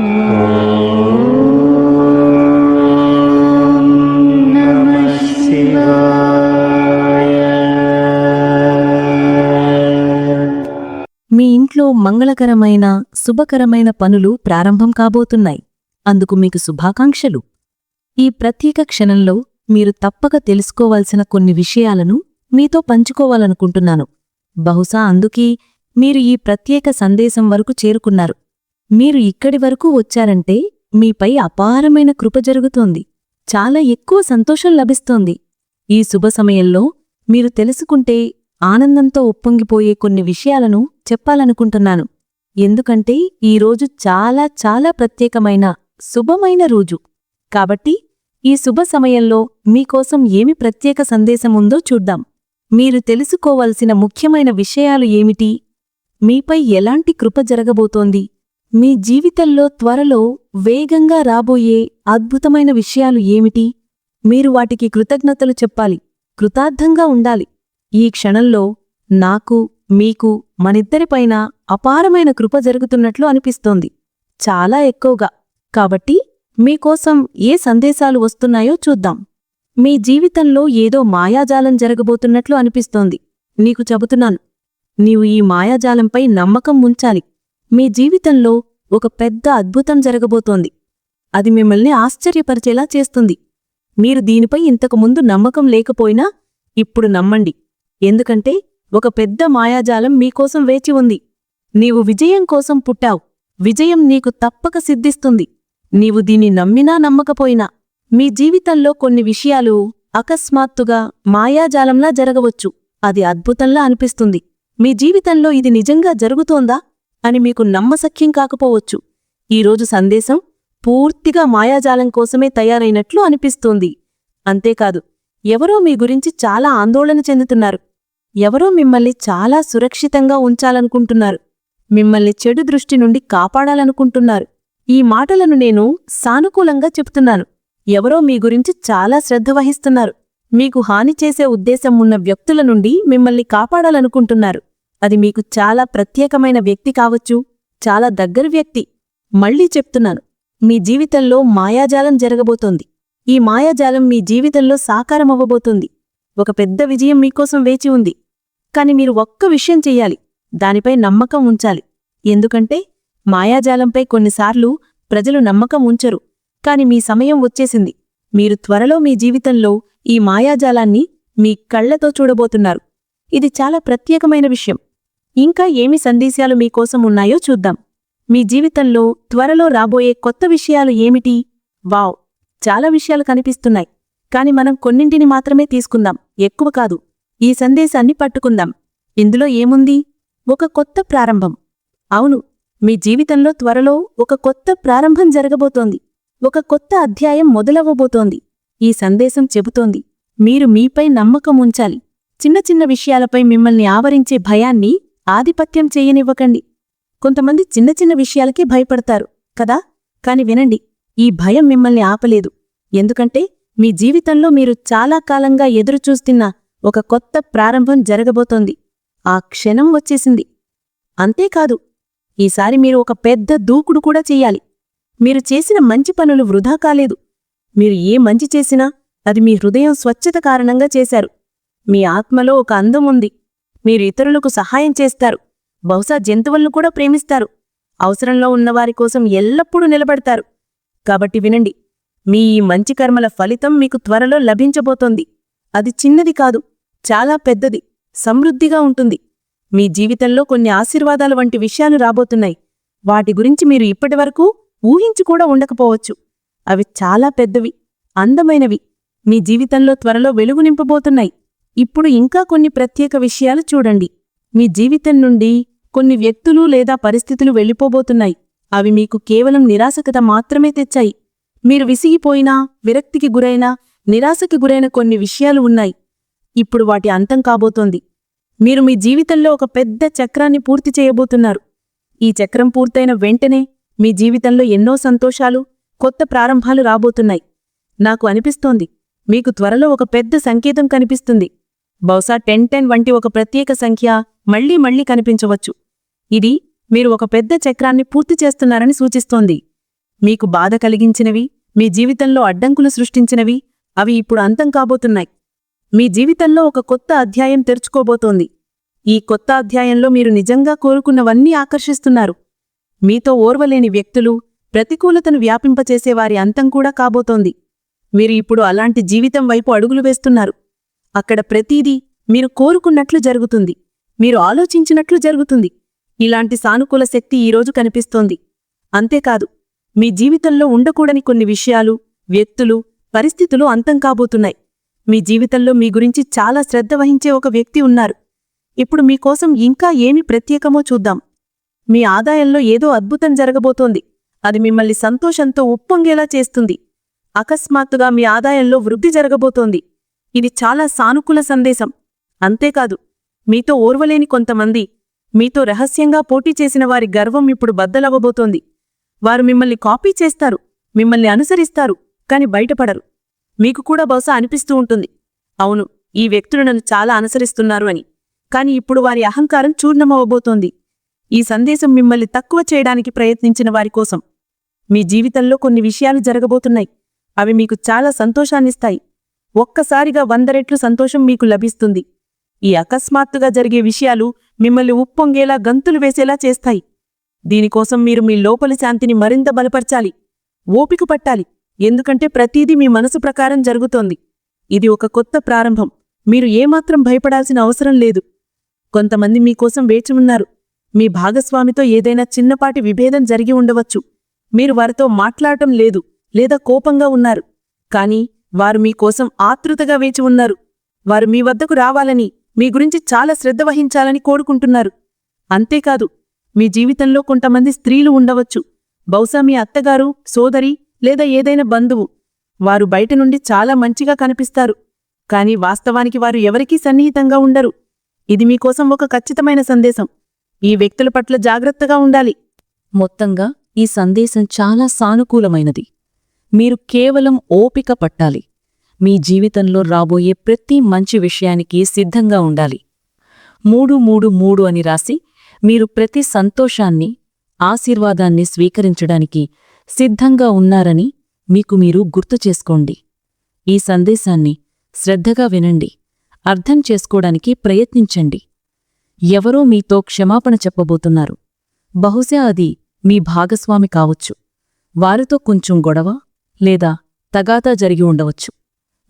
మీ ఇంట్లో మంగళకరమైన శుభకరమైన పనులు ప్రారంభం కాబోతున్నాయి. అందుకు మీకు శుభాకాంక్షలు. ఈ ప్రత్యేక క్షణంలో మీరు తప్పక తెలుసుకోవాల్సిన కొన్ని విషయాలను మీతో పంచుకోవాలనుకుంటున్నాను. బహుశా అందుకే మీరు ఈ ప్రత్యేక సందేశం వరకు చేరుకున్నారు. మీరు ఇక్కడి వరకు వచ్చారంటే మీపై అపారమైన కృప జరుగుతోంది. చాలా ఎక్కువ సంతోషం లభిస్తోంది. ఈ శుభ సమయంలో మీరు తెలుసుకుంటే ఆనందంతో ఉప్పొంగిపోయే కొన్ని విషయాలను చెప్పాలనుకుంటున్నాను. ఎందుకంటే ఈరోజు చాలా చాలా ప్రత్యేకమైన శుభమైన రోజు. కాబట్టి ఈ శుభ సమయంలో మీకోసం ఏమి ప్రత్యేక సందేశం ఉందో చూద్దాం. మీరు తెలుసుకోవలసిన ముఖ్యమైన విషయాలు ఏమిటి? మీపై ఎలాంటి కృప జరగబోతోంది? మీ జీవితంలో త్వరలో వేగంగా రాబోయే అద్భుతమైన విషయాలు ఏమిటి? మీరు వాటికి కృతజ్ఞతలు చెప్పాలి కృతార్థంగా ఉండాలి. ఈ క్షణంలో నాకు మీకు మనిద్దరిపైన అపారమైన కృప జరుగుతున్నట్లు అనిపిస్తోంది. చాలా ఎక్కువగా. కాబట్టి మీకోసం ఏ సందేశాలు వస్తున్నాయో చూద్దాం. మీ జీవితంలో ఏదో మాయాజాలం జరగబోతున్నట్లు అనిపిస్తోంది. నీకు చెబుతున్నాను. నీవు ఈ మాయాజాలంపై నమ్మకం ఉంచాలి. మీ జీవితంలో ఒక పెద్ద అద్భుతం జరగబోతోంది. అది మిమ్మల్ని ఆశ్చర్యపరిచేలా చేస్తుంది. మీరు దీనిపై ఇంతకుముందు నమ్మకం లేకపోయినా ఇప్పుడు నమ్మండి. ఎందుకంటే ఒక పెద్ద మాయాజాలం మీకోసం వేచి ఉంది. నీవు విజయం కోసం పుట్టావు. విజయం నీకు తప్పక సిద్ధిస్తుంది. నీవు దీన్ని నమ్మినా నమ్మకపోయినా మీ జీవితంలో కొన్ని విషయాలు అకస్మాత్తుగా మాయాజాలంలా జరగవచ్చు. అది అద్భుతంలా అనిపిస్తుంది. మీ జీవితంలో ఇది నిజంగా జరుగుతోందా? అని మీకు నమ్మసఖ్యం కాకపోవచ్చు. ఈరోజు సందేశం పూర్తిగా మాయాజాలం కోసమే తయారైనట్లు అనిపిస్తోంది. అంతేకాదు ఎవరో మీ గురించి చాలా ఆందోళన చెందుతున్నారు. ఎవరో మిమ్మల్ని చాలా సురక్షితంగా ఉంచాలనుకుంటున్నారు. మిమ్మల్ని చెడు దృష్టి నుండి కాపాడాలనుకుంటున్నారు. ఈ మాటలను నేను సానుకూలంగా చెప్తున్నాను. ఎవరో మీ గురించి చాలా శ్రద్ధ వహిస్తున్నారు. మీకు హాని చేసే ఉద్దేశం ఉన్న వ్యక్తుల నుండి మిమ్మల్ని కాపాడాలనుకుంటున్నారు. అది మీకు చాలా ప్రత్యేకమైన వ్యక్తి కావచ్చు చాలా దగ్గర వ్యక్తి. మళ్ళీ చెప్తున్నాను మీ జీవితంలో మాయాజాలం జరగబోతోంది. ఈ మాయాజాలం మీ జీవితంలో సాకారమవ్వబోతుంది. ఒక పెద్ద విజయం మీకోసం వేచి ఉంది. కాని మీరు ఒక్క విషయం చెయ్యాలి దానిపై నమ్మకం ఉంచాలి. ఎందుకంటే మాయాజాలంపై కొన్నిసార్లు ప్రజలు నమ్మకం ఉంచరు. కాని మీ సమయం వచ్చేసింది. మీరు త్వరలో మీ జీవితంలో ఈ మాయాజాలాన్ని మీ కళ్ళతో చూడబోతున్నారు. ఇది చాలా ప్రత్యేకమైన విషయం. ఇంకా ఏమి సందేశాలు మీకోసం ఉన్నాయో చూద్దాం. మీ జీవితంలో త్వరలో రాబోయే కొత్త విషయాలు ఏమిటి? వావ్! చాలా విషయాలు కనిపిస్తున్నాయి. కాని మనం కొన్నింటిని మాత్రమే తీసుకుందాం. ఎక్కువ కాదు. ఈ సందేశాన్ని పట్టుకుందాం. ఇందులో ఏముంది? ఒక కొత్త ప్రారంభం. అవును. మీ జీవితంలో త్వరలో ఒక కొత్త ప్రారంభం జరగబోతోంది. ఒక కొత్త అధ్యాయం మొదలవ్వబోతోంది. ఈ సందేశం చెబుతోంది. మీరు మీపై నమ్మకం ఉంచాలి. చిన్న చిన్న విషయాలపై మిమ్మల్ని ఆవరించే భయాన్ని ఆధిపత్యం చేయనివ్వకండి. కొంతమంది చిన్న చిన్న విషయాలకే భయపడతారు కదా? కాని వినండి ఈ భయం మిమ్మల్ని ఆపలేదు. ఎందుకంటే మీ జీవితంలో మీరు చాలా కాలంగా ఎదురుచూస్తున్న ఒక కొత్త ప్రారంభం జరగబోతోంది. ఆ క్షణం వచ్చేసింది. అంతేకాదు ఈసారి మీరు ఒక పెద్ద దూకుడు కూడా చెయ్యాలి మీరు చేసిన మంచి పనులు వృధా కాలేదు. మీరు ఏ మంచి చేసినా అది మీ హృదయం స్వచ్ఛత కారణంగా చేశారు. మీ ఆత్మలో ఒక అందం ఉంది. మీరు ఇతరులకు సహాయం చేస్తారు. బహుశా జంతువులను కూడా ప్రేమిస్తారు. అవసరంలో ఉన్నవారి కోసం ఎల్లప్పుడూ నిలబడతారు. కాబట్టి వినండి మీ ఈ మంచి కర్మల ఫలితం మీకు త్వరలో లభించబోతోంది. అది చిన్నది కాదు చాలా పెద్దది సమృద్ధిగా ఉంటుంది. మీ జీవితంలో కొన్ని ఆశీర్వాదాల వంటి విషయాలు రాబోతున్నాయి. వాటి గురించి మీరు ఇప్పటివరకు ఊహించి కూడా ఉండకపోవచ్చు. అవి చాలా పెద్దవి అందమైనవి. మీ జీవితంలో త్వరలో వెలుగు నింపబోతున్నాయి. ఇప్పుడు ఇంకా కొన్ని ప్రత్యేక విషయాలు చూడండి. మీ జీవితం నుండి కొన్ని వ్యక్తులు లేదా పరిస్థితులు వెళ్ళిపోబోతున్నాయి. అవి మీకు కేవలం నిరాశకత మాత్రమే తెచ్చాయి. మీరు విసిగిపోయినా విరక్తికి గురైనా నిరాశకి గురైన కొన్ని విషయాలు ఉన్నాయి. ఇప్పుడు వాటి అంతం కాబోతోంది. మీరు మీ జీవితంలో ఒక పెద్ద చక్రాన్ని పూర్తి చేయబోతున్నారు. ఈ చక్రం పూర్తయిన వెంటనే మీ జీవితంలో ఎన్నో సంతోషాలు కొత్త ప్రారంభాలు రాబోతున్నాయి. నాకు అనిపిస్తోంది. మీకు త్వరలో ఒక పెద్ద సంకేతం కనిపిస్తుంది. బహుశా టెన్ టెన్ వంటి ఒక ప్రత్యేక సంఖ్య మళ్ళీ మళ్ళీ కనిపించవచ్చు. ఇది మీరు ఒక పెద్ద చక్రాన్ని పూర్తి చేస్తున్నారని సూచిస్తోంది. మీకు బాధ కలిగించినవి మీ జీవితంలో అడ్డంకులు సృష్టించినవి అవి ఇప్పుడు అంతం కాబోతున్నాయి. మీ జీవితంలో ఒక కొత్త అధ్యాయం తెరుచుకోబోతోంది. ఈ కొత్త అధ్యాయంలో మీరు నిజంగా కోరుకున్నవన్నీ ఆకర్షిస్తున్నారు. మీతో ఓర్వలేని వ్యక్తులు ప్రతికూలతను వ్యాపింపచేసే వారి అంతం కూడా కాబోతోంది. మీరు ఇప్పుడు అలాంటి జీవితం వైపు అడుగులు వేస్తున్నారు. అక్కడ ప్రతీదీ మీరు కోరుకున్నట్లు జరుగుతుంది. మీరు ఆలోచించినట్లు జరుగుతుంది. ఇలాంటి సానుకూల శక్తి ఈరోజు కనిపిస్తోంది. అంతేకాదు మీ జీవితంలో ఉండకూడని కొన్ని విషయాలు వ్యక్తులు పరిస్థితులు అంతం కాబోతున్నాయి. మీ జీవితంలో మీ గురించి చాలా శ్రద్ధ వహించే ఒక వ్యక్తి ఉన్నారు. ఇప్పుడు మీకోసం ఇంకా ఏమి ప్రత్యేకమో చూద్దాం. మీ ఆదాయంలో ఏదో అద్భుతం జరగబోతోంది. అది మిమ్మల్ని సంతోషంతో ఉప్పొంగేలా చేస్తుంది. అకస్మాత్తుగా మీ ఆదాయంలో వృద్ధి జరగబోతోంది. ఇది చాలా సానుకూల సందేశం. అంతేకాదు మీతో ఓర్వలేని కొంతమంది మీతో రహస్యంగా పోటీ చేసిన వారి గర్వం ఇప్పుడు బద్దలవ్వబోతోంది. వారు మిమ్మల్ని కాపీ చేస్తారు మిమ్మల్ని అనుసరిస్తారు కాని బయటపడరు. మీకు కూడా బహుశా అనిపిస్తూ ఉంటుంది. అవును ఈ వ్యక్తులు నన్ను చాలా అనుసరిస్తున్నారు అని. కాని ఇప్పుడు వారి అహంకారం చూర్ణమవబోతోంది ఈ సందేశం మిమ్మల్ని తక్కువ చేయడానికి ప్రయత్నించిన వారి కోసం. మీ జీవితంలో కొన్ని విషయాలు జరగబోతున్నాయి. అవి మీకు చాలా సంతోషాన్నిస్తాయి. ఒక్కసారిగా వంద రెట్లు సంతోషం మీకు లభిస్తుంది. ఈ అకస్మాత్తుగా జరిగే విషయాలు మిమ్మల్ని ఉప్పొంగేలా గంతులు వేసేలా చేస్తాయి. దీనికోసం మీరు మీ లోపలి శాంతిని మరింత బలపరచాలి. ఓపిక పట్టాలి. ఎందుకంటే ప్రతీదీ మీ మనసు ప్రకారం జరుగుతోంది. ఇది ఒక కొత్త ప్రారంభం. మీరు ఏమాత్రం భయపడాల్సిన అవసరం లేదు. కొంతమంది మీకోసం వేచి ఉన్నారు. మీ భాగస్వామితో ఏదైనా చిన్నపాటి విభేదం జరిగి ఉండవచ్చు. మీరు వారితో మాట్లాడటం లేదు లేదా కోపంగా ఉన్నారు. కానీ వారు మీకోసం ఆతృతగా వేచి ఉన్నారు. వారు మీ వద్దకు రావాలని మీ గురించి చాలా శ్రద్ధ వహించాలని కోరుకుంటున్నారు. అంతేకాదు మీ జీవితంలో కొంతమంది స్త్రీలు ఉండవచ్చు. బహుశా మీ అత్తగారు సోదరి లేదా ఏదైనా బంధువు. వారు బయట నుండి చాలా మంచిగా కనిపిస్తారు. కాని వాస్తవానికి వారు ఎవరికీ సన్నిహితంగా ఉండరు. ఇది మీకోసం ఒక ఖచ్చితమైన సందేశం. ఈ వ్యక్తుల పట్ల జాగ్రత్తగా ఉండాలి. మొత్తంగా ఈ సందేశం చాలా సానుకూలమైనది. మీరు కేవలం ఓపిక పట్టాలి. మీ జీవితంలో రాబోయే ప్రతి మంచి విషయానికి సిద్ధంగా ఉండాలి. మూడు మూడు మూడు అని రాసి మీరు ప్రతి సంతోషాన్ని ఆశీర్వాదాన్ని స్వీకరించడానికి సిద్ధంగా ఉన్నారని మీకు మీరు గుర్తు చేసుకోండి. ఈ సందేశాన్ని శ్రద్ధగా వినండి. అర్థం చేసుకోవడానికి ప్రయత్నించండి. ఎవరో మీతో క్షమాపణ చెప్పబోతున్నారు. బహుశా అది మీ భాగస్వామి కావచ్చు. వారితో కొంచెం గొడవ లేదా తగాదా జరిగి ఉండవచ్చు.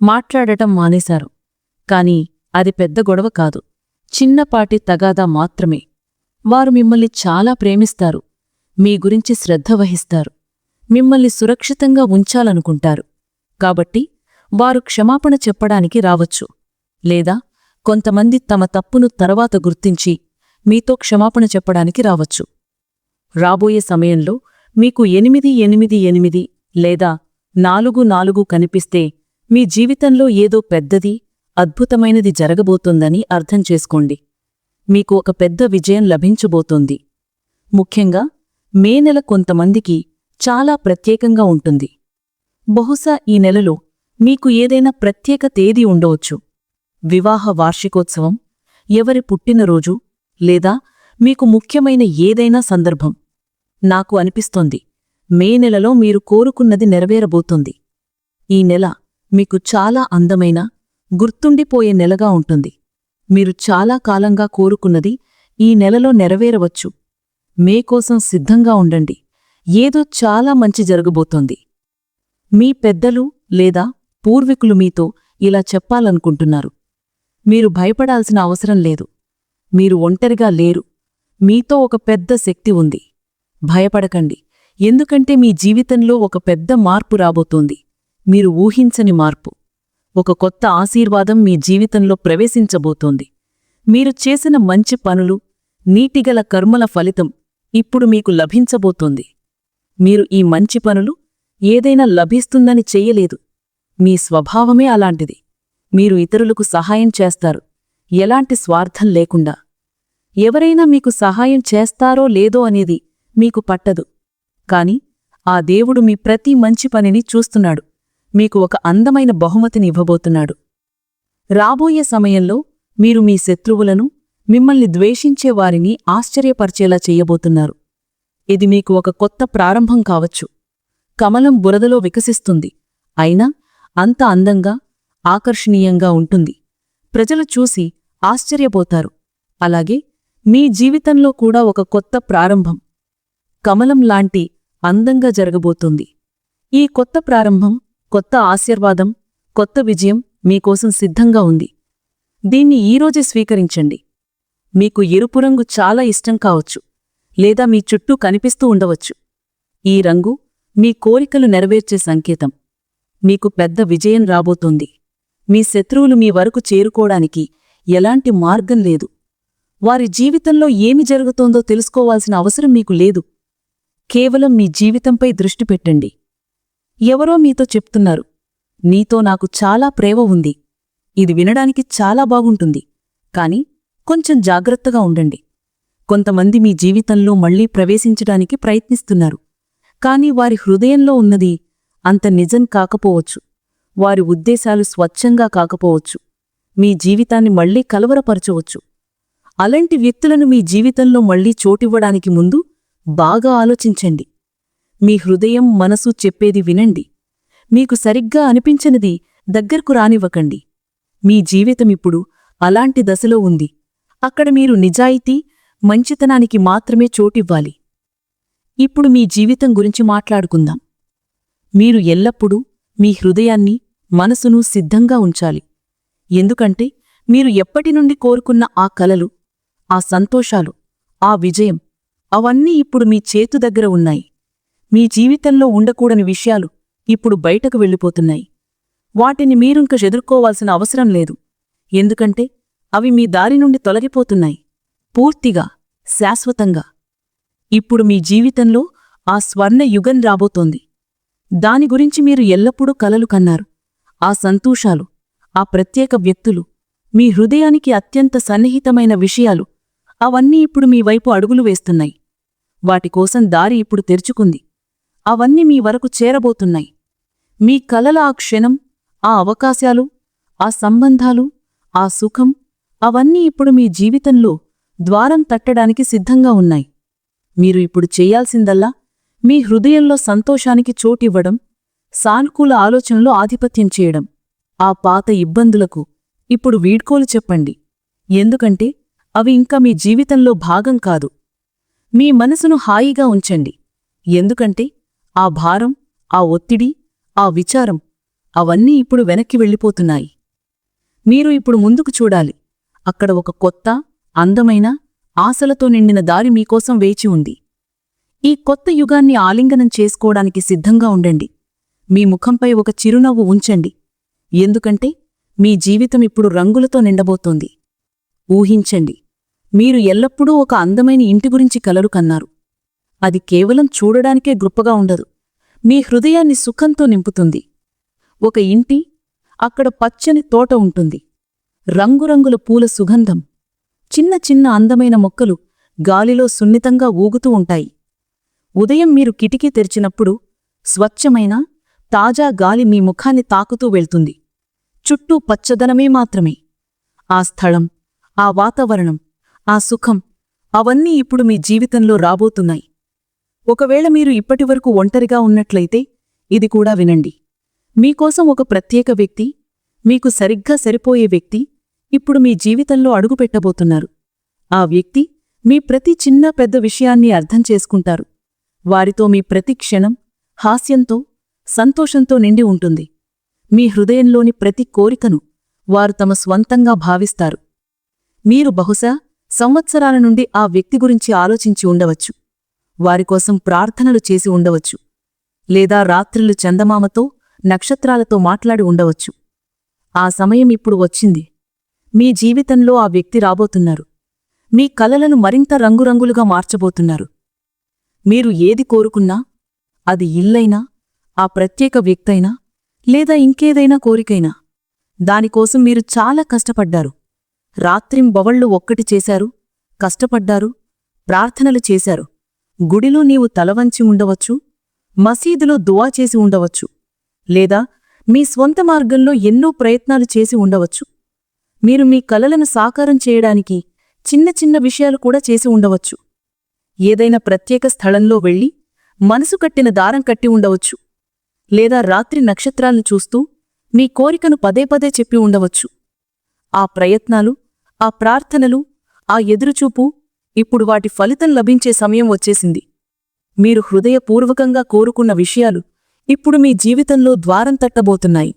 మాట్లాడటం మానేశారు. కాని అది పెద్ద గొడవ కాదు. చిన్నపాటి తగాదా మాత్రమే. వారు మిమ్మల్ని చాలా ప్రేమిస్తారు. మీ గురించి శ్రద్ధ వహిస్తారు. మిమ్మల్ని సురక్షితంగా ఉంచాలనుకుంటారు. కాబట్టి వారు క్షమాపణ చెప్పడానికి రావచ్చు. లేదా కొంతమంది తమ తప్పును తర్వాత గుర్తించి మీతో క్షమాపణ చెప్పడానికి రావచ్చు. రాబోయే సమయంలో మీకు ఎనిమిది ఎనిమిది ఎనిమిది లేదా నాలుగు నాలుగు కనిపిస్తే మీ జీవితంలో ఏదో పెద్దది అద్భుతమైనది జరగబోతుందని అర్థం చేసుకోండి. మీకు ఒక పెద్ద విజయం లభించబోతోంది. ముఖ్యంగా మే నెల కొంతమందికి చాలా ప్రత్యేకంగా ఉంటుంది. బహుశా ఈ నెలలో మీకు ఏదైనా ప్రత్యేక తేదీ ఉండవచ్చు. వివాహ వార్షికోత్సవం ఎవరి పుట్టినరోజు లేదా మీకు ముఖ్యమైన ఏదైనా సందర్భం. నాకు అనిపిస్తోంది. మే నెలలో మీరు కోరుకున్నది నెరవేరబోతోంది. ఈ నెల మీకు చాలా అందమైన గుర్తుండిపోయే నెలగా ఉంటుంది. మీరు చాలా కాలంగా కోరుకున్నది ఈ నెలలో నెరవేరవచ్చు. మే కోసం సిద్ధంగా ఉండండి. ఏదో చాలా మంచి జరగబోతోంది. మీ పెద్దలు లేదా పూర్వీకులు మీతో ఇలా చెప్పాలనుకుంటున్నారు. మీరు భయపడాల్సిన అవసరం లేదు. మీరు ఒంటరిగా లేరు. మీతో ఒక పెద్ద శక్తి ఉంది. భయపడకండి. ఎందుకంటే మీ జీవితంలో ఒక పెద్ద మార్పు రాబోతోంది. మీరు ఊహించని మార్పు. ఒక కొత్త ఆశీర్వాదం మీ జీవితంలో ప్రవేశించబోతోంది. మీరు చేసిన మంచి పనులు నీటిగల కర్మల ఫలితం ఇప్పుడు మీకు లభించబోతోంది. మీరు ఈ మంచి పనులు ఏదైనా లభిస్తుందని చెయ్యలేదు మీ స్వభావమే అలాంటిది. మీరు ఇతరులకు సహాయం చేస్తారు. ఎలాంటి స్వార్థం లేకుండా. ఎవరైనా మీకు సహాయం చేస్తారో లేదో అనేది మీకు పట్టదు. కాని ఆ దేవుడు మీ ప్రతి మంచి పనిని చూస్తున్నాడు. మీకు ఒక అందమైన బహుమతిని ఇవ్వబోతున్నాడు. రాబోయే సమయంలో మీరు మీ శత్రువులను మిమ్మల్ని ద్వేషించే వారిని ఆశ్చర్యపరిచేలా చేయబోతున్నారు. ఇది మీకు ఒక కొత్త ప్రారంభం కావచ్చు. కమలం బురదలో వికసిస్తుంది. అయినా అంత అందంగా ఆకర్షణీయంగా ఉంటుంది. ప్రజలు చూసి ఆశ్చర్యపోతారు. అలాగే మీ జీవితంలో కూడా ఒక కొత్త ప్రారంభం. కమలం లాంటి అందంగా జరగబోతుంది. ఈ కొత్త ప్రారంభం కొత్త ఆశీర్వాదం కొత్త విజయం మీకోసం సిద్ధంగా ఉంది. దీన్ని ఈరోజే స్వీకరించండి. మీకు ఎరుపు రంగు చాలా ఇష్టం కావచ్చు లేదా మీ చుట్టూ కనిపిస్తూ ఉండవచ్చు. ఈ రంగు మీ కోరికలు నెరవేర్చే సంకేతం. మీకు పెద్ద విజయం రాబోతోంది. మీ శత్రువులు మీ వరకు చేరుకోవడానికి ఎలాంటి మార్గం లేదు. వారి జీవితంలో ఏమి జరుగుతోందో తెలుసుకోవాల్సిన అవసరం మీకు లేదు. కేవలం మీ జీవితంపై దృష్టి పెట్టండి. ఎవరో మీతో చెప్తున్నారు నీతో నాకు చాలా ప్రేమ ఉంది. ఇది వినడానికి చాలా బాగుంటుంది. కాని కొంచెం జాగ్రత్తగా ఉండండి. కొంతమంది మీ జీవితంలో మళ్ళీ ప్రవేశించడానికి ప్రయత్నిస్తున్నారు. కాని వారి హృదయంలో ఉన్నది అంత నిజం కాకపోవచ్చు. వారి ఉద్దేశాలు స్వచ్ఛంగా కాకపోవచ్చు. మీ జీవితాన్ని మళ్ళీ కలవరపరచవచ్చు. అలాంటి వ్యక్తులను మీ జీవితంలో మళ్ళీ చోటివ్వడానికి ముందు బాగా ఆలోచించండి. మీ హృదయం మనసు చెప్పేది వినండి. మీకు సరిగ్గా అనిపించనిది దగ్గరకు రానివ్వకండి. మీ జీవితమిప్పుడు అలాంటి దశలో ఉంది. అక్కడ మీరు నిజాయితీ మంచితనానికి మాత్రమే చోటివ్వాలి. ఇప్పుడు మీ జీవితం గురించి మాట్లాడుకుందాం. మీరు ఎల్లప్పుడూ మీ హృదయాన్ని మనసును సిద్ధంగా ఉంచాలి. ఎందుకంటే మీరు ఎప్పటి నుండి కోరుకున్న ఆ కలలు ఆ సంతోషాలు ఆ విజయం అవన్నీ ఇప్పుడు మీ చేతు దగ్గర ఉన్నాయి. మీ జీవితంలో ఉండకూడని విషయాలు ఇప్పుడు బయటకు వెళ్ళిపోతున్నాయి. వాటిని మీరింక ఎదుర్కోవాల్సిన అవసరం లేదు. ఎందుకంటే అవి మీ దారి నుండి తొలగిపోతున్నాయి. పూర్తిగా శాశ్వతంగా. ఇప్పుడు మీ జీవితంలో ఆ స్వర్ణ యుగం రాబోతోంది. దాని గురించి మీరు ఎల్లప్పుడూ కలలు కన్నారు. ఆ సంతోషాలు ఆ ప్రత్యేక వ్యక్తులు మీ హృదయానికి అత్యంత సన్నిహితమైన విషయాలు అవన్నీ ఇప్పుడు మీ వైపు అడుగులు వేస్తున్నాయి. వాటికోసం దారి ఇప్పుడు తెరుచుకుంది. అవన్నీ మీ వరకు చేరబోతున్నాయి. మీ కలల ఆ క్షణం ఆ అవకాశాలు ఆ సంబంధాలు ఆ సుఖం అవన్నీ ఇప్పుడు మీ జీవితంలో ద్వారం తట్టడానికి సిద్ధంగా ఉన్నాయి. మీరు ఇప్పుడు చేయాల్సిందల్లా మీ హృదయంలో సంతోషానికి చోటివ్వడం సానుకూల ఆలోచనలో ఆధిపత్యం చేయడం. ఆ పాత ఇబ్బందులకు ఇప్పుడు వీడ్కోలు చెప్పండి. ఎందుకంటే అవి ఇంకా మీ జీవితంలో భాగం కాదు. మీ మనసును హాయిగా ఉంచండి. ఎందుకంటే ఆ భారం ఆ ఒత్తిడి ఆ విచారం అవన్నీ ఇప్పుడు వెనక్కి వెళ్ళిపోతున్నాయి. మీరు ఇప్పుడు ముందుకు చూడాలి. అక్కడ ఒక కొత్త అందమైన ఆశలతో నిండిన దారి మీకోసం వేచి ఉంది. ఈ కొత్త యుగాన్ని ఆలింగనం చేసుకోవడానికి సిద్ధంగా ఉండండి. మీ ముఖంపై ఒక చిరునవ్వు ఉంచండి. ఎందుకంటే మీ జీవితం ఇప్పుడు రంగులతో నిండబోతోంది. ఊహించండి. మీరు ఎల్లప్పుడూ ఒక అందమైన ఇంటి గురించి కలలు కన్నారు. అది కేవలం చూడడానికే గొప్పగా ఉండదు. మీ హృదయాన్ని సుఖంతో నింపుతుంది. ఒక ఇంటి అక్కడ పచ్చని తోట ఉంటుంది. రంగురంగుల పూల సుగంధం. చిన్న చిన్న అందమైన మొక్కలు గాలిలో సున్నితంగా ఊగుతూ ఉంటాయి. ఉదయం మీరు కిటికీ తెరిచినప్పుడు స్వచ్ఛమైన తాజా గాలి మీ ముఖాన్ని తాకుతూ వెళ్తుంది. చుట్టూ పచ్చదనమే మాత్రమే. ఆ స్థలం ఆ వాతావరణం ఆ సుఖం అవన్నీ ఇప్పుడు మీ జీవితంలో రాబోతున్నాయి. ఒకవేళ మీరు ఇప్పటివరకు ఒంటరిగా ఉన్నట్లయితే ఇది కూడా వినండి. మీకోసం ఒక ప్రత్యేక వ్యక్తి మీకు సరిగ్గా సరిపోయే వ్యక్తి ఇప్పుడు మీ జీవితంలో అడుగుపెట్టబోతున్నారు. ఆ వ్యక్తి మీ ప్రతి చిన్న పెద్ద విషయాన్ని అర్థం చేసుకుంటారు. వారితో మీ ప్రతి క్షణం హాస్యంతో సంతోషంతో నిండి ఉంటుంది. మీ హృదయంలోని ప్రతి కోరికను వారు తమ స్వంతంగా భావిస్తారు. మీరు బహుశా సంవత్సరాల నుండి ఆ వ్యక్తి గురించి ఆలోచించి ఉండవచ్చు. వారికోసం ప్రార్థనలు చేసి ఉండవచ్చు. లేదా రాత్రులు చందమామతో నక్షత్రాలతో మాట్లాడి ఉండవచ్చు. ఆ సమయం ఇప్పుడు వచ్చింది. మీ జీవితంలో ఆ వ్యక్తి రాబోతున్నారు. మీ కలలను మరింత రంగురంగులుగా మార్చబోతున్నారు. మీరు ఏది కోరుకున్నా అది ఇల్లైనా ఆ ప్రత్యేక వ్యక్తైనా లేదా ఇంకేదైనా కోరికైనా దానికోసం మీరు చాలా కష్టపడ్డారు. రాత్రింబవళ్ళు ఒక్కటి చేశారు కష్టపడ్డారు ప్రార్థనలు చేశారు. గుడిలో నీవు తలవంచి ఉండవచ్చు మసీదులో దువా చేసి ఉండవచ్చు లేదా మీ స్వంత మార్గంలో ఎన్నో ప్రయత్నాలు చేసి ఉండవచ్చు. మీరు మీ కలలను సాకారం చేయడానికి చిన్న చిన్న విషయాలు కూడా చేసి ఉండవచ్చు. ఏదైనా ప్రత్యేక స్థలంలో వెళ్ళి మనసు కట్టిన దారం కట్టి ఉండవచ్చు లేదా రాత్రి నక్షత్రాలను చూస్తూ మీ కోరికను పదే పదే చెప్పి ఉండవచ్చు. ఆ ప్రయత్నాలు ఆ ప్రార్థనలు ఆ ఎదురుచూపు ఇప్పుడు వాటి ఫలితం లభించే సమయం వచ్చేసింది. మీరు హృదయపూర్వకంగా కోరుకున్న విషయాలు ఇప్పుడు మీ జీవితంలో ద్వారం తట్టబోతున్నాయి.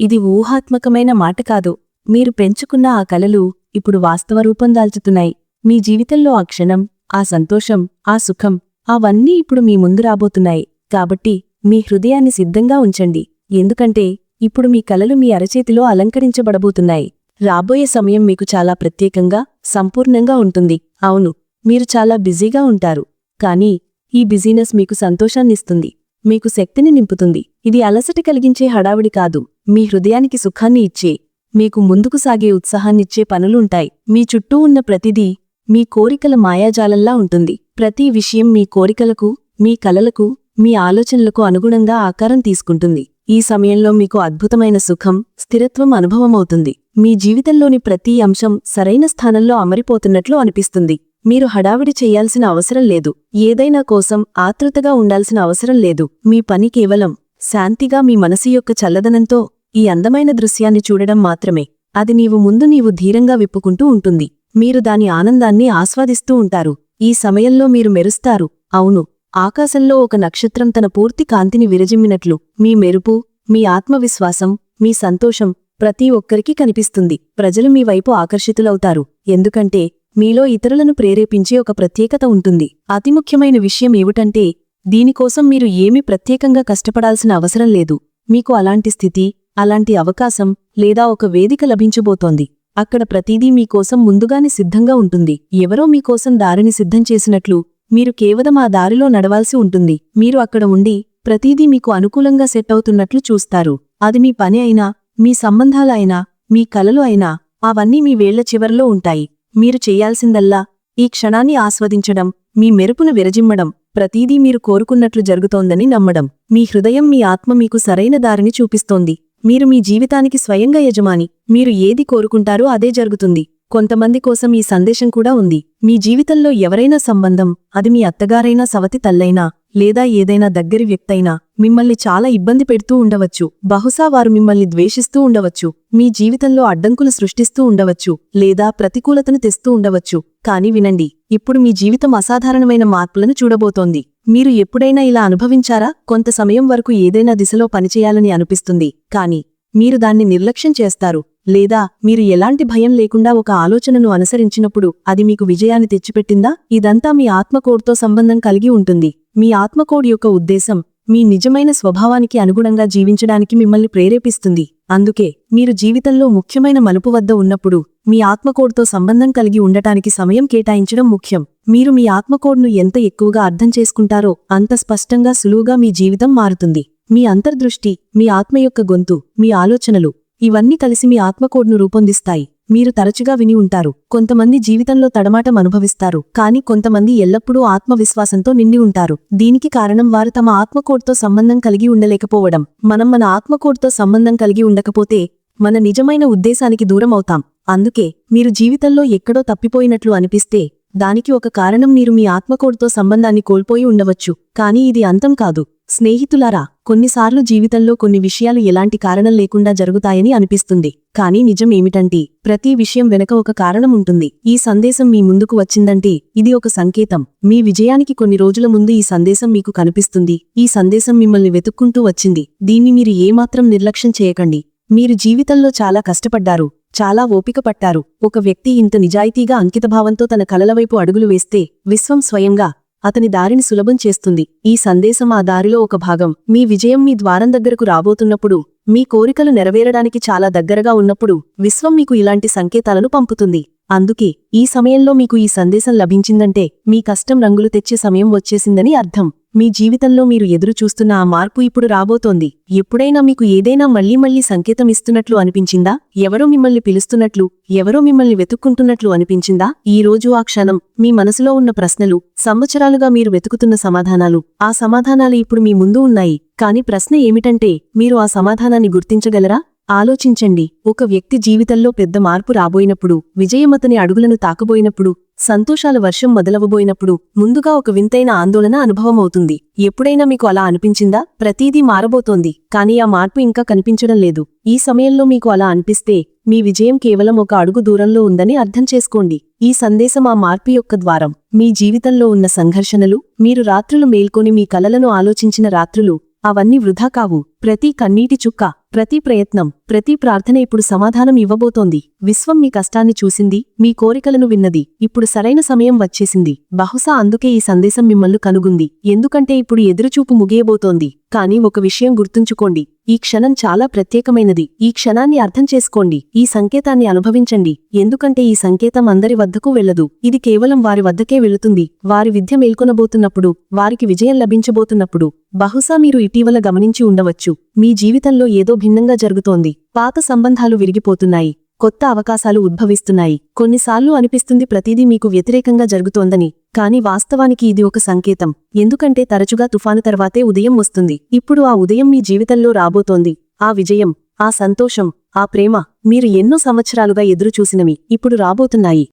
ఇది ఊహాత్మకమైన మాట కాదు. మీరు పెంచుకున్న ఆ కలలు ఇప్పుడు వాస్తవ రూపం దాల్చుతున్నాయి. మీ జీవితంలో ఆ క్షణం ఆ సంతోషం ఆ సుఖం అవన్నీ ఇప్పుడు మీ ముందు రాబోతున్నాయి. కాబట్టి మీ హృదయాన్ని సిద్ధంగా ఉంచండి. ఎందుకంటే ఇప్పుడు మీ కలలు మీ అరచేతిలో అలంకరించబడబోతున్నాయి. రాబోయే సమయం మీకు చాలా ప్రత్యేకంగా సంపూర్ణంగా ఉంటుంది. అవును మీరు చాలా బిజీగా ఉంటారు. కానీ ఈ బిజీనెస్ మీకు సంతోషాన్నిస్తుంది మీకు శక్తిని నింపుతుంది. ఇది అలసట కలిగించే హడావిడి కాదు. మీ హృదయానికి సుఖాన్ని ఇచ్చే మీకు ముందుకు సాగే ఉత్సాహాన్నిచ్చే పనులుంటాయి మీ చుట్టూ ఉన్న ప్రతిదీ మీ కోరికల మాయాజాలంలా ఉంటుంది. ప్రతి విషయం మీ కోరికలకు మీ కలలకు మీ ఆలోచనలకు అనుగుణంగా ఆకారం తీసుకుంటుంది. ఈ సమయంలో మీకు అద్భుతమైన సుఖం స్థిరత్వం అనుభవమవుతుంది. మీ జీవితంలోని ప్రతి అంశం సరైన స్థానంలో అమరిపోతున్నట్లు అనిపిస్తుంది. మీరు హడావిడి చేయాల్సిన అవసరం లేదు. ఏదైనా కోసం ఆతృతగా ఉండాల్సిన అవసరం లేదు. మీ పని కేవలం శాంతిగా మీ మనసు యొక్క చల్లదనంతో ఈ అందమైన దృశ్యాన్ని చూడడం మాత్రమే. అది నీవు ముందు నీవు ధీరంగా విప్పుకుంటూ ఉంటుంది. మీరు దాని ఆనందాన్ని ఆస్వాదిస్తూ ఉంటారు. ఈ సమయంలో మీరు మెరుస్తారు. అవును ఆకాశంలో ఒక నక్షత్రం తన పూర్తి కాంతిని విరజిమ్మినట్లు మీ మెరుపు మీ ఆత్మవిశ్వాసం మీ సంతోషం ప్రతి ఒక్కరికి కనిపిస్తుంది. ప్రజలు మీ వైపు ఆకర్షితులవుతారు. ఎందుకంటే మీలో ఇతరులను ప్రేరేపించే ఒక ప్రత్యేకత ఉంటుంది. అతి ముఖ్యమైన విషయం ఏమిటంటే దీనికోసం మీరు ఏమీ ప్రత్యేకంగా కష్టపడాల్సిన అవసరం లేదు. మీకు అలాంటి స్థితి అలాంటి అవకాశం లేదా ఒక వేదిక లభించబోతోంది. అక్కడ ప్రతిదీ మీకోసం ముందుగానే సిద్ధంగా ఉంటుంది. ఎవరో మీకోసం దారిని సిద్ధం చేసినట్లు మీరు కేవలం ఆ దారిలో నడవాల్సి ఉంటుంది. మీరు అక్కడ ఉండి ప్రతిదీ మీకు అనుకూలంగా సెట్ అవుతున్నట్లు చూస్తారు. అది మీ పని అయినా మీ సంబంధాల అయినా మీ కలలు అయినా అవన్నీ మీ వేళ్ళ చివరలో ఉంటాయి. మీరు చేయాల్సిందల్లా ఈ క్షణాన్ని ఆస్వాదించడం మీ మెరుపును విరజిమ్మడం ప్రతీదీ మీరు కోరుకున్నట్లు జరుగుతోందని నమ్మడం. మీ హృదయం మీ ఆత్మ మీకు సరైన దారిని చూపిస్తోంది. మీరు మీ జీవితానికి స్వయంగా యజమాని. మీరు ఏది కోరుకుంటారో అదే జరుగుతుంది. కొంతమంది కోసం ఈ సందేశం కూడా ఉంది. మీ జీవితంలో ఎవరైనా సంబంధం అది మీ అత్తగారైనా సవతి తల్లైనా లేదా ఏదైనా దగ్గరి వ్యక్తైనా మిమ్మల్ని చాలా ఇబ్బంది పెడుతూ ఉండవచ్చు. బహుశా వారు మిమ్మల్ని ద్వేషిస్తూ ఉండవచ్చు. మీ జీవితంలో అడ్డంకులు సృష్టిస్తూ ఉండవచ్చు. లేదా ప్రతికూలతను తెస్తూ ఉండవచ్చు. కాని వినండి ఇప్పుడు మీ జీవితం అసాధారణమైన మార్పులను చూడబోతోంది. మీరు ఎప్పుడైనా ఇలా అనుభవించారా? కొంత సమయం వరకు ఏదైనా దిశలో పనిచేయాలని అనిపిస్తుంది. కాని మీరు దాన్ని నిర్లక్ష్యం చేస్తారు. లేదా మీరు ఎలాంటి భయం లేకుండా ఒక ఆలోచనను అనుసరించినప్పుడు అది మీకు విజయాన్ని తెచ్చిపెట్టిందా? ఇదంతా మీ ఆత్మకోడ్తో సంబంధం కలిగి ఉంటుంది. మీ ఆత్మకోడ్ యొక్క ఉద్దేశం మీ నిజమైన స్వభావానికి అనుగుణంగా జీవించడానికి మిమ్మల్ని ప్రేరేపిస్తుంది. అందుకే మీరు జీవితంలో ముఖ్యమైన మలుపు వద్ద ఉన్నప్పుడు మీ ఆత్మకోడ్తో సంబంధం కలిగి ఉండటానికి సమయం కేటాయించడం ముఖ్యం. మీరు మీ ఆత్మకోడ్ను ఎంత ఎక్కువగా అర్థం చేసుకుంటారో అంత స్పష్టంగా సులువుగా మీ జీవితం మారుతుంది. మీ అంతర్దృష్టి మీ ఆత్మ యొక్క గొంతు మీ ఆలోచనలు ఇవన్నీ కలిసి మీ ఆత్మకోడ్ను రూపొందిస్తాయి. మీరు తరచుగా విని ఉంటారు. కొంతమంది జీవితంలో తడమాటం అనుభవిస్తారు. కానీ కొంతమంది ఎల్లప్పుడూ ఆత్మవిశ్వాసంతో నిండి ఉంటారు. దీనికి కారణం వారు తమ ఆత్మకోడ్తో సంబంధం కలిగి ఉండలేకపోవడం. మనం మన ఆత్మకోడ్తో సంబంధం కలిగి ఉండకపోతే మన నిజమైన ఉద్దేశానికి దూరం అవుతాం. అందుకే మీరు జీవితంలో ఎక్కడో తప్పిపోయినట్లు అనిపిస్తే దానికి ఒక కారణం మీరు మీ ఆత్మకోడ్తో సంబంధాన్ని కోల్పోయి ఉండవచ్చు. కానీ ఇది అంతం కాదు. స్నేహితులారా కొన్నిసార్లు జీవితంలో కొన్ని విషయాలు ఎలాంటి కారణం లేకుండా జరుగుతాయని అనిపిస్తుంది. కానీ నిజం ఏమిటంటే ప్రతి విషయం వెనక ఒక కారణం ఉంటుంది. ఈ సందేశం మీ ముందుకు వచ్చిందంటే ఇది ఒక సంకేతం. మీ విజయానికి కొన్ని రోజుల ముందు ఈ సందేశం మీకు కనిపిస్తుంది. ఈ సందేశం మిమ్మల్ని వెతుక్కుంటూ వచ్చింది. దీన్ని మీరు ఏమాత్రం నిర్లక్ష్యం చేయకండి. మీరు జీవితంలో చాలా కష్టపడ్డారు చాలా ఓపిక పట్టారు. ఒక వ్యక్తి ఇంత నిజాయితీగా అంకితభావంతో తన కలలవైపు అడుగులు వేస్తే విశ్వం స్వయంగా అతని దారిని సులభం చేస్తుంది. ఈ సందేశం ఆ దారిలో ఒక భాగం. మీ విజయం మీ ద్వారం దగ్గరకు రాబోతున్నప్పుడు మీ కోరికలు నెరవేరడానికి చాలా దగ్గరగా ఉన్నప్పుడు విశ్వం మీకు ఇలాంటి సంకేతాలను పంపుతుంది. అందుకే ఈ సమయంలో మీకు ఈ సందేశం లభించిందంటే మీ కష్టం రంగులు తెచ్చే సమయం వచ్చేసిందని అర్థం. మీ జీవితంలో మీరు ఎదురు చూస్తున్న ఆ మార్పు ఇప్పుడు రాబోతోంది. ఎప్పుడైనా మీకు ఏదైనా మళ్ళీ మళ్ళీ సంకేతం ఇస్తున్నట్లు అనిపించిందా? ఎవరో మిమ్మల్ని పిలుస్తున్నట్లు ఎవరో మిమ్మల్ని వెతుక్కుంటున్నట్లు అనిపించిందా? ఈ రోజు ఆ క్షణం మీ మనసులో ఉన్న ప్రశ్నలు సంవత్సరాలుగా మీరు వెతుకుతున్న సమాధానాలు ఆ సమాధానాలు ఇప్పుడు మీ ముందు ఉన్నాయి. కాని ప్రశ్న ఏమిటంటే మీరు ఆ సమాధానాన్ని గుర్తించగలరా? ఆలోచించండి. ఒక వ్యక్తి జీవితంలో పెద్ద మార్పు రాబోయినప్పుడు విజయమతని అడుగులను తాకబోయినప్పుడు సంతోషాల వర్షం మొదలవబోయినప్పుడు ముందుగా ఒక వింతైన ఆందోళన అనుభవమవుతుంది. ఎప్పుడైనా మీకు అలా అనిపించిందా? ప్రతీదీ మారబోతోంది కానీ ఆ మార్పు ఇంకా కనిపించడం లేదు. ఈ సమయంలో మీకు అలా అనిపిస్తే మీ విజయం కేవలం ఒక అడుగు దూరంలో ఉందని అర్థం చేసుకోండి. ఈ సందేశం ఆ మార్పు యొక్క ద్వారం. మీ జీవితంలో ఉన్న సంఘర్షణలు మీరు రాత్రులు మేల్కొని మీ కలలను ఆలోచించిన రాత్రులు అవన్నీ వృధా కావు. ప్రతి కన్నీటి చుక్క ప్రతి ప్రయత్నం ప్రతి ప్రార్థన ఇప్పుడు సమాధానం ఇవ్వబోతోంది. విశ్వం మీ కష్టాన్ని చూసింది మీ కోరికలను విన్నది. ఇప్పుడు సరైన సమయం వచ్చేసింది. బహుశా అందుకే ఈ సందేశం మిమ్మల్ని కనుగుంది. ఎందుకంటే ఇప్పుడు ఎదురుచూపు ముగియబోతోంది. కానీ ఒక విషయం గుర్తుంచుకోండి. ఈ క్షణం చాలా ప్రత్యేకమైనది. ఈ క్షణాన్ని అర్థం చేసుకోండి. ఈ సంకేతాన్ని అనుభవించండి. ఎందుకంటే ఈ సంకేతం అందరి వద్దకు వెళ్ళదు. ఇది కేవలం వారి వద్దకే వెళుతుంది. వారి విద్య మేల్కొనబోతున్నప్పుడు వారికి విజయం లభించబోతున్నప్పుడు బహుశా మీరు ఇటీవల గమనించి ఉండవచ్చు. మీ జీవితంలో ఏదో భిన్నంగా జరుగుతోంది. పాత సంబంధాలు విరిగిపోతున్నాయి. కొత్త అవకాశాలు ఉద్భవిస్తున్నాయి. కొన్నిసార్లు అనిపిస్తుంది ప్రతిదీ మీకు వ్యతిరేకంగా జరుగుతోందని కానీ వాస్తవానికి ఇది ఒక సంకేతం. ఎందుకంటే తరచుగా తుఫాను తర్వాతే ఉదయం వస్తుంది. ఇప్పుడు ఆ ఉదయం మీ జీవితంలో రాబోతోంది. ఆ విజయం ఆ సంతోషం ఆ ప్రేమ మీరు ఎన్నో సంవత్సరాలుగా ఎదురుచూసినవి ఇప్పుడు రాబోతున్నాయి.